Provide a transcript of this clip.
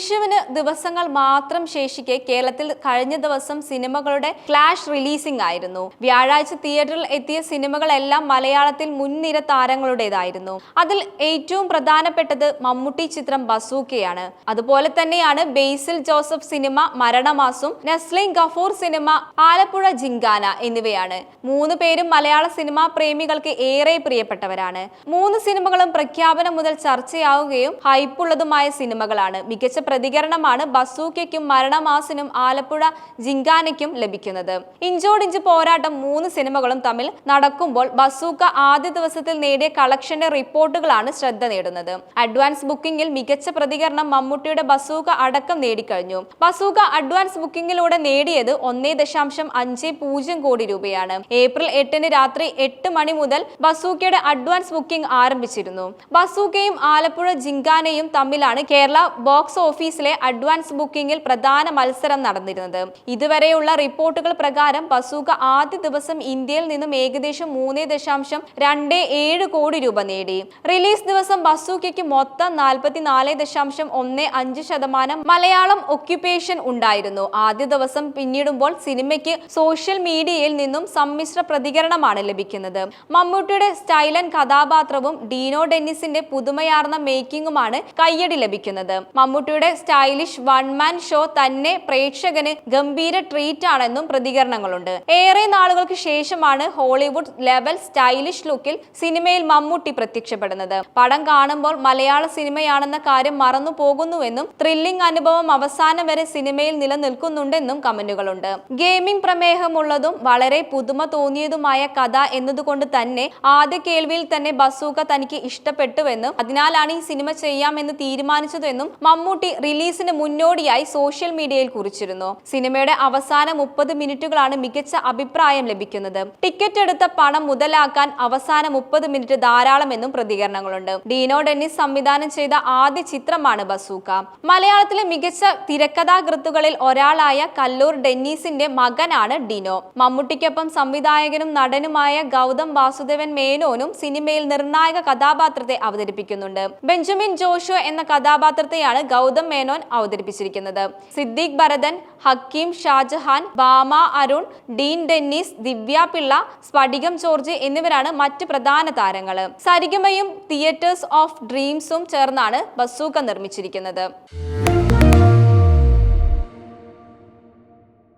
വിഷുവിന് ദിവസങ്ങൾ മാത്രം ശേഷിക്കെ കേരളത്തിൽ കഴിഞ്ഞ ദിവസം സിനിമകളുടെ ക്ലാഷ് റിലീസിംഗ് ആയിരുന്നു. വ്യാഴാഴ്ച തിയേറ്ററിൽ എത്തിയ സിനിമകളെല്ലാം മലയാളത്തിൽ മുൻനിര താരങ്ങളുടേതായിരുന്നു. അതിൽ ഏറ്റവും പ്രധാനപ്പെട്ടത് മമ്മൂട്ടി ചിത്രം ബസൂക്കയാണ്. അതുപോലെ തന്നെയാണ് ബേസിൽ ജോസഫ് സിനിമ മരണമാസും നസ്ലിൻ ഗഫൂർ സിനിമ ആലപ്പുഴ ജിങ്കാന എന്നിവയാണ്. മൂന്ന് പേരും മലയാള സിനിമാ പ്രേമികൾക്ക് ഏറെ പ്രിയപ്പെട്ടവരാണ്. മൂന്ന് സിനിമകളും പ്രഖ്യാപനം മുതൽ ചർച്ചയാവുകയും ഹൈപ്പുള്ളതുമായ സിനിമകളാണ് മികച്ച പ്രതികരണമാണ് ബസൂക്കയ്ക്കും മരണമാസിനും ആലപ്പുഴ ജിങ്കാനയ്ക്കും ലഭിക്കുന്നത്. ഇഞ്ചോടിഞ്ച് പോരാട്ടം മൂന്ന് സിനിമകളും തമ്മിൽ നടക്കുമ്പോൾ ബസൂക്ക ആദ്യ ദിവസത്തിൽ നേടിയ കളക്ഷന്റെ റിപ്പോർട്ടുകളാണ് ശ്രദ്ധ നേടുന്നത്. അഡ്വാൻസ് ബുക്കിംഗിൽ മികച്ച പ്രതികരണം മമ്മൂട്ടിയുടെ ബസൂക്ക അടക്കം നേടിക്കഴിഞ്ഞു. ബസൂക്ക അഡ്വാൻസ് ബുക്കിംഗിലൂടെ നേടിയത് ഒന്നേ ദശാംശം അഞ്ച് പൂജ്യം കോടി രൂപയാണ്. ഏപ്രിൽ എട്ടിന് രാത്രി എട്ട് മണി മുതൽ ബസൂക്കയുടെ അഡ്വാൻസ് ബുക്കിംഗ് ആരംഭിച്ചിരുന്നു. ബസൂക്കയും ആലപ്പുഴ ജിങ്കാനയും തമ്മിലാണ് കേരള ബോക്സ് ഓഫീസിലെ അഡ്വാൻസ് ബുക്കിംഗിൽ പ്രധാന മത്സരം നടന്നിരുന്നത്. ഇതുവരെയുള്ള റിപ്പോർട്ടുകൾ പ്രകാരം ബസൂക ആദ്യ ദിവസം ഇന്ത്യയിൽ നിന്നും ഏകദേശം മൂന്ന് ദശാംശം രണ്ട് ഏഴ് കോടി രൂപ നേടി. റിലീസ് ദിവസം ബസൂക്കയ്ക്ക് മൊത്തം നാൽപ്പത്തിനാല് ദശാംശം ഒന്ന് അഞ്ച് ശതമാനം മലയാളം ഒക്യുപ്പേഷൻ ഉണ്ടായിരുന്നു. ആദ്യ ദിവസം പിന്നിടുമ്പോൾ സിനിമയ്ക്ക് സോഷ്യൽ മീഡിയയിൽ നിന്നും സമ്മിശ്ര പ്രതികരണമാണ് ലഭിക്കുന്നത്. മമ്മൂട്ടിയുടെ സ്റ്റൈലൻ കഥാപാത്രവും ഡീനോ ഡെന്നിസിന്റെ പുതുമയാർന്ന മേക്കിംഗുമാണ് കയ്യടി ലഭിക്കുന്നത്. മമ്മൂട്ടിയുടെ സ്റ്റൈലിഷ് വൺ മാൻ ഷോ തന്നെ പ്രേക്ഷകന് ഗംഭീര ട്രീറ്റ് ആണെന്നും പ്രതികരണങ്ങളുണ്ട്. ഏറെ നാളുകൾക്ക് ശേഷമാണ് ഹോളിവുഡ് ലെവൽ സ്റ്റൈലിഷ് ലുക്കിൽ സിനിമയിൽ മമ്മൂട്ടി പ്രത്യക്ഷപ്പെടുന്നത്. പടം കാണുമ്പോൾ മലയാള സിനിമയാണെന്ന കാര്യം മറന്നു പോകുന്നുവെന്നും ത്രില്ലിംഗ് അനുഭവം അവസാനം വരെ സിനിമയിൽ നിലനിൽക്കുന്നുണ്ടെന്നും കമന്റുകളുണ്ട്. ഗെയിമിംഗ് പ്രമേഹമുള്ളതും വളരെ പുതുമ തോന്നിയതുമായ കഥ എന്നതുകൊണ്ട് തന്നെ ആദ്യ കേൾവിയിൽ തന്നെ ബസൂക തനിക്ക് ഇഷ്ടപ്പെട്ടുവെന്നും അതിനാലാണ് ഈ സിനിമ ചെയ്യാമെന്ന് തീരുമാനിച്ചതെന്നും മമ്മൂട്ടി റിലീസിന് മുന്നോടിയായി സോഷ്യൽ മീഡിയയിൽ കുറിച്ചിരുന്നു. സിനിമയുടെ അവസാന മുപ്പത് മിനിറ്റുകളാണ് മികച്ച അഭിപ്രായം ലഭിക്കുന്നത്. ടിക്കറ്റ് എടുത്ത പണം മുതലാക്കാൻ അവസാന മുപ്പത് മിനിറ്റ് ധാരാളമെന്നും പ്രതികരണങ്ങളുണ്ട്. ഡീനോ ഡെന്നിസ് സംവിധാനം ചെയ്ത ആദ്യ ചിത്രമാണ് ബസൂക്ക. മലയാളത്തിലെ മികച്ച തിരക്കഥാകൃത്തുകളിൽ ഒരാളായ കല്ലൂർ ഡെന്നീസിന്റെ മകനാണ് ഡിനോ. മമ്മൂട്ടിക്കൊപ്പം സംവിധായകനും നടനുമായ ഗൗതം വാസുദേവൻ മേനോനും സിനിമയിൽ നിർണായക കഥാപാത്രത്തെ അവതരിപ്പിക്കുന്നുണ്ട്. ബെഞ്ചമിൻ ജോഷു എന്ന കഥാപാത്രത്തെയാണ് ഗൗതം മേനോൻ അവതരിപ്പിച്ചിരിക്കുന്നത്. സിദ്ദീഖ് ഭരതൻ ഹക്കീം ഷാജഹാൻ ബാമ അരുൺ ഡീൻ ഡെന്നിസ് ദിവ്യ പിള്ള സ്ഫടികം ജോർജ് എന്നിവരാണ് മറ്റ് പ്രധാന താരങ്ങൾ സരിഗമയും തിയേറ്റേഴ്സ് ഓഫ് ഡ്രീംസും ചേർന്നാണ് ബസൂക്ക നിർമ്മിച്ചിരിക്കുന്നത്.